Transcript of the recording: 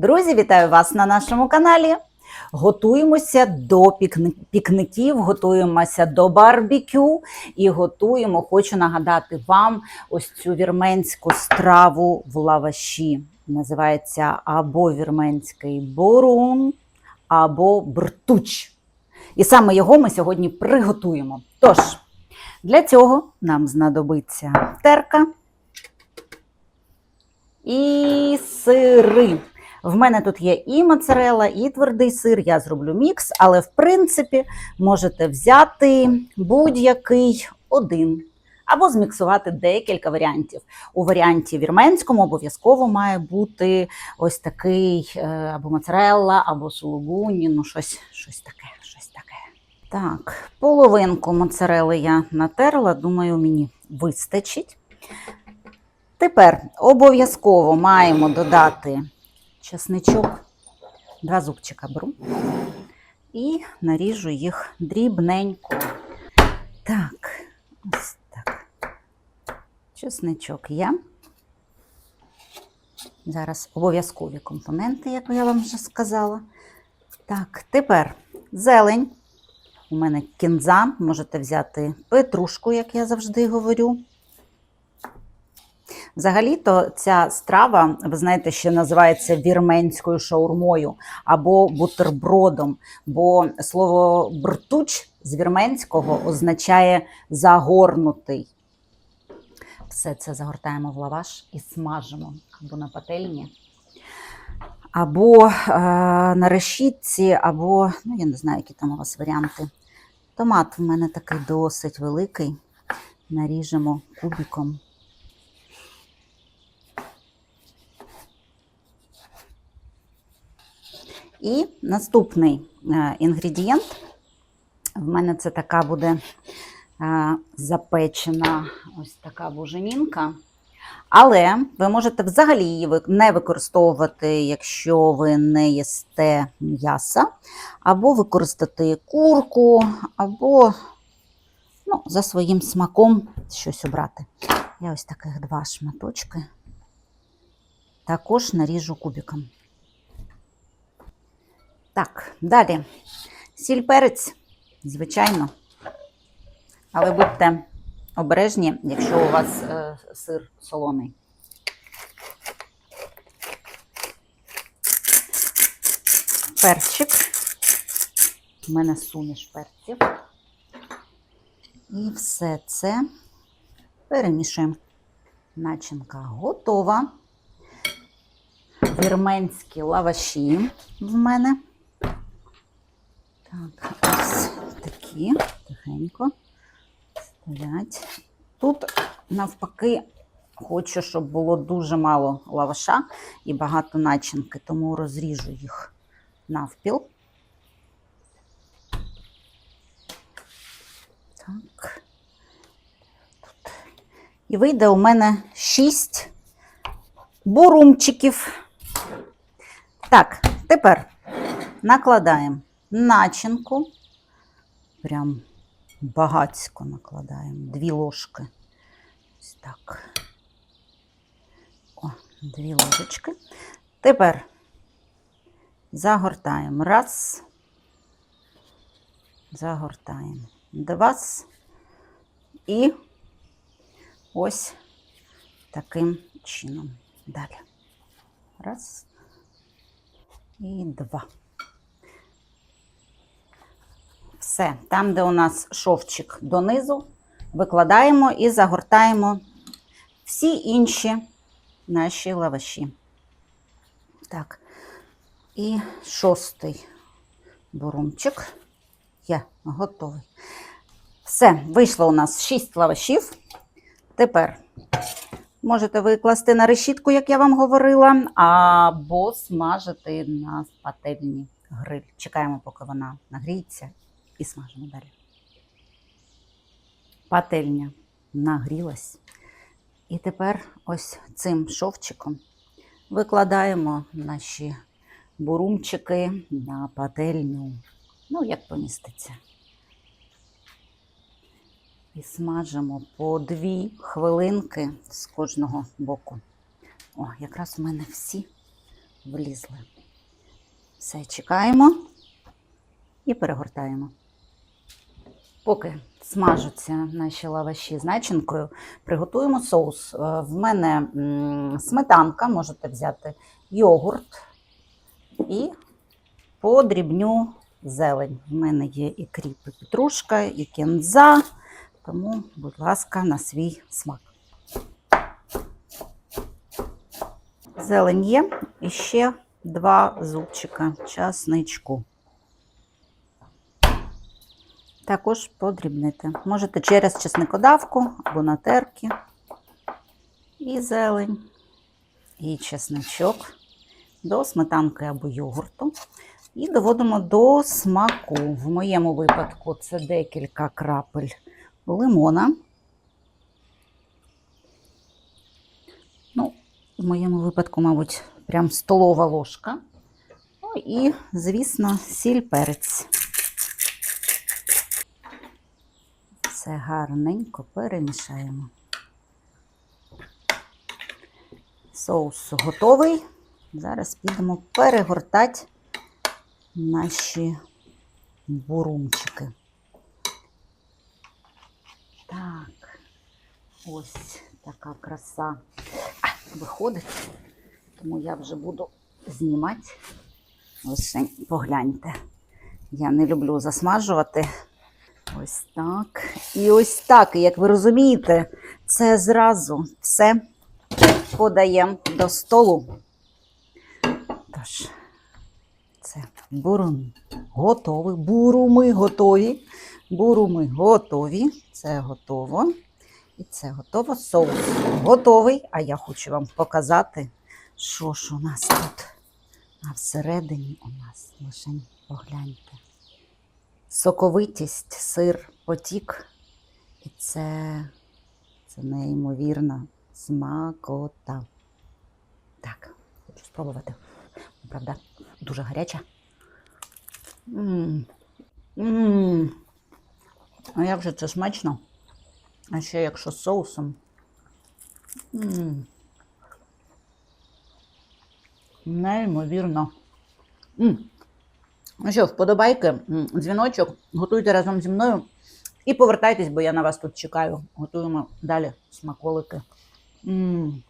Друзі, вітаю вас на нашому каналі. Готуємося до пікників, готуємося до барбекю і готуємо. Хочу нагадати вам ось цю вірменську страву в лаваші. Називається або вірменський борун, або бртуч. І саме його ми сьогодні приготуємо. Тож, для цього нам знадобиться терка і сири. В мене тут є і моцарела, і твердий сир. Я зроблю мікс, але в принципі можете взяти будь-який один. Або зміксувати декілька варіантів. У варіанті вірменському обов'язково має бути ось такий е, або моцарелла, або сулугуні, ну щось, щось таке, щось таке. Так, половинку моцарели я натерла, думаю, мені вистачить. Тепер обов'язково маємо додати чесничок, два зубчика беру і наріжу їх дрібненько. Так, ось так. Чесничок є. Зараз обов'язкові компоненти, як я вам вже сказала. Так, тепер зелень. У мене кінза, можете взяти петрушку, як я завжди говорю. Взагалі-то ця страва, ви знаєте, ще називається вірменською шаурмою або бутербродом, бо слово бртуч з вірменського означає загорнутий. Все це загортаємо в лаваш і смажимо або на пательні, або е, на решітці, або, ну я не знаю, які там у вас варіанти. Томат в мене такий досить великий. Наріжемо кубиком. І наступний е, інгредієнт. В мене це така буде е, запечена ось така буженінка. Але ви можете взагалі її не використовувати, якщо ви не їсте м'яса, або використати курку, або ну, за своїм смаком щось обрати. Я ось таких два шматочки також наріжу кубиком. Так, далі. Сіль перець, звичайно. Але будьте обережні, якщо у вас е, сир солоний. Перчик. У мене суміш перців. І все це перемішуємо. Начинка готова. Вірменські лаваші в мене. Так, ось такі тихенько стоять. Тут навпаки хочу, щоб було дуже мало лаваша і багато начинки, тому розріжу їх навпіл. Так. Тут. І вийде у мене 6 бурумчиків. Так, тепер накладаємо начинку. Прям багацько накладаємо. Дві ложки. Ось так. О, дві ложечки. Тепер загортаємо. Раз. Загортаємо. Два. І ось таким чином. Далі. Раз. І два. Все, там, де у нас шовчик донизу, викладаємо і загортаємо всі інші наші лаваші. Так, і шостий бурумчик є готовий. Все, вийшло у нас 6 лавашів. Тепер можете викласти на решітку, як я вам говорила, або смажити на пательні гриль. Чекаємо, поки вона нагріється, і смажимо далі. Пательня нагрілась. І тепер ось цим шовчиком викладаємо наші бурумчики на пательню. Ну, як поміститься. І смажимо по дві хвилинки з кожного боку. О, якраз у мене всі влізли. Все, чекаємо і перегортаємо. Поки смажуться наші лаваші з начинкою, приготуємо соус. Е, В мене сметанка, можете взяти йогурт і подрібню зелень. В мене є і кріп, і петрушка, і кінза, тому, будь ласка, на свій смак. Зелень є і ще два зубчика часничку. Також подрібнити. Можете через чесникодавку або на терки. І зелень, і чесничок до сметанки або йогурту. І доводимо до смаку. В моєму випадку це декілька крапель лимона. Ну, в моєму випадку, мабуть, прям столова ложка. Ну і, звісно, сіль перець. Все гарненько перемішаємо. Соус готовий. Зараз підемо перегортати наші бурумчики. Так, ось така краса виходить. Тому я вже буду знімати. Ось погляньте. Я не люблю засмажувати. Ось так. І ось так. Як ви розумієте, це зразу все подаємо до столу. Тож, це бурум готовий. Буруми готові. Буруми готові. Це готово. І це готово. Соус готовий. А я хочу вам показати, що ж у нас тут. А всередині у нас лише погляньте. Соковитість, сир, потік. І це, це неймовірна смакота. Так, хочу спробувати. Правда, дуже гаряча. Мм. Мм. А як же це смачно? А ще якщо з соусом. Мм. Неймовірно. М. Ну що, вподобайки, дзвіночок, готуйте разом зі мною і повертайтесь, бо я на вас тут чекаю. Готуємо далі смаколики. М.